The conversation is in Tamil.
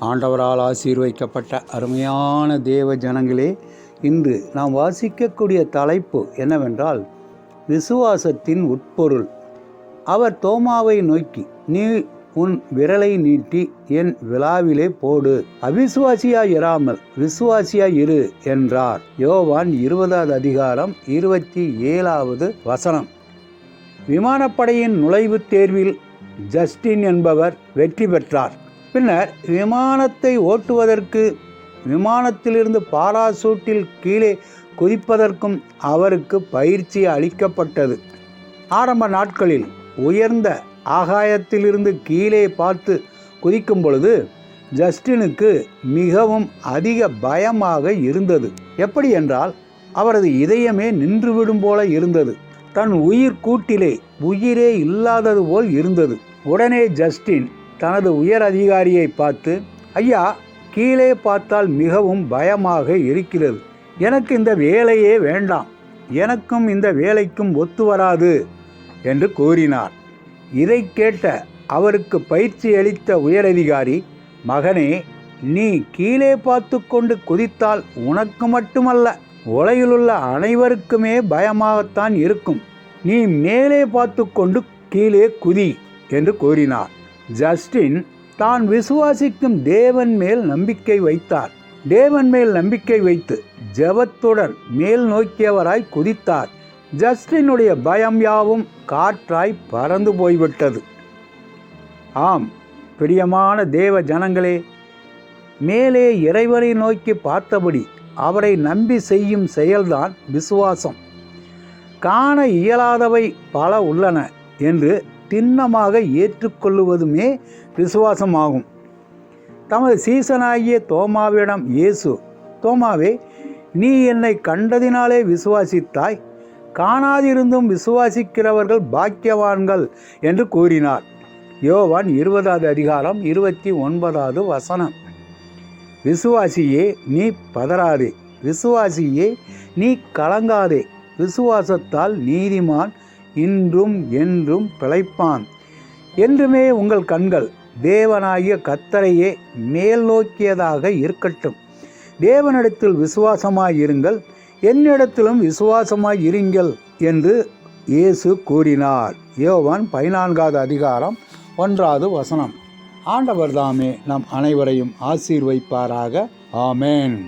ஆண்டவரால் ஆசீர்வைக்கப்பட்ட அருமையான தேவ ஜனங்களே இன்று நாம் வாசிக்கக்கூடிய தலைப்பு என்னவென்றால் விசுவாசத்தின் உட்பொருள். அவர் தோமாவை நோக்கி நீ உன் விரலை நீட்டி என் விழாவிலே போடு. அவிசுவாசியாய் இராமல் விசுவாசியாய் இரு என்றார். யோவான் இருபதாவது அதிகாரம் இருபத்தி ஏழாவது வசனம். விமானப்படையின் நுழைவுத் தேர்வில் ஜஸ்டின் என்பவர் வெற்றி பெற்றார். பின்னர் விமானத்தை ஓட்டுவதற்கு விமானத்திலிருந்து பாராசூட்டில் கீழே குதிப்பதற்கும் அவருக்கு பயிற்சி அளிக்கப்பட்டது. ஆரம்ப நாட்களில் உயர்ந்த ஆகாயத்திலிருந்து கீழே பார்த்து குதிக்கும் பொழுது ஜஸ்டினுக்கு மிகவும் அதிக பயமாக இருந்தது. எப்படி என்றால் அவரது இதயமே நின்றுவிடும் போல இருந்தது. தன் உயிர் கூட்டிலே உயிரே இல்லாதது போல் இருந்தது. உடனே ஜஸ்டின் தனது உயர் அதிகாரியை பார்த்து ஐயா கீழே பார்த்தால் மிகவும் பயமாக இருக்கிறது. எனக்கு இந்த வேலையே வேண்டாம். எனக்கும் இந்த வேலைக்கும் ஒத்து வராது என்று கூறினார். இதை கேட்ட அவருக்கு பயிற்சி அளித்த உயரதிகாரி மகனே நீ கீழே பார்த்து கொண்டு குதித்தால் உனக்கு மட்டுமல்ல உலகிலுள்ள அனைவருக்குமே பயமாகத்தான் இருக்கும். நீ மேலே பார்த்து கொண்டு கீழே குதி என்று கூறினார். ஜஸ்டின் தான் விசுவாசிக்கும் தேவன் மேல் நம்பிக்கை வைத்தார். தேவன் மேல் நம்பிக்கை வைத்து ஜபத்துடன் மேல் நோக்கியவராய் குதித்தார். ஜஸ்டினுடைய பயம் யாவும் காற்றாய் பறந்து போய்விட்டது. ஆம் பிரியமான தேவ ஜனங்களே மேலே இறைவனை நோக்கி பார்த்தபடி அவரை நம்பி செய்யும் செயல்தான் விசுவாசம். காண இயலாதவை பல உள்ளன என்று திண்ணமாக ஏற்றுக்கொள்ளுவதுமே விசுவாசமாகும். தமது சீசனாகிய தோமாவிடம் இயேசு தோமாவே நீ என்னை கண்டதினாலே விசுவாசித்தாய். காணாதிருந்தும் விசுவாசிக்கிறவர்கள் பாக்கியவான்கள் என்று கூறினார். யோவான் இருபதாவது அதிகாரம் இருபத்தி ஒன்பதாவது வசனம். விசுவாசியே நீ பதறாதே. விசுவாசியே நீ கலங்காதே. விசுவாசத்தால் நீதிமான் இன்றும் என்றும் பிழைப்பான். என்றுமே உங்கள் கண்கள் தேவனாகிய கத்தரையே மேல் நோக்கியதாக இருக்கட்டும். தேவனிடத்தில் விசுவாசமாயிருங்கள் என்னிடத்திலும் விசுவாசமாய் இருங்கள் என்று இயேசு கூறினார். யோவான் பதினான்காவது அதிகாரம் ஒன்றாவது வசனம். ஆண்டவர் தாமே நம் அனைவரையும் ஆசீர்வைப்பாராக ஆமேன்.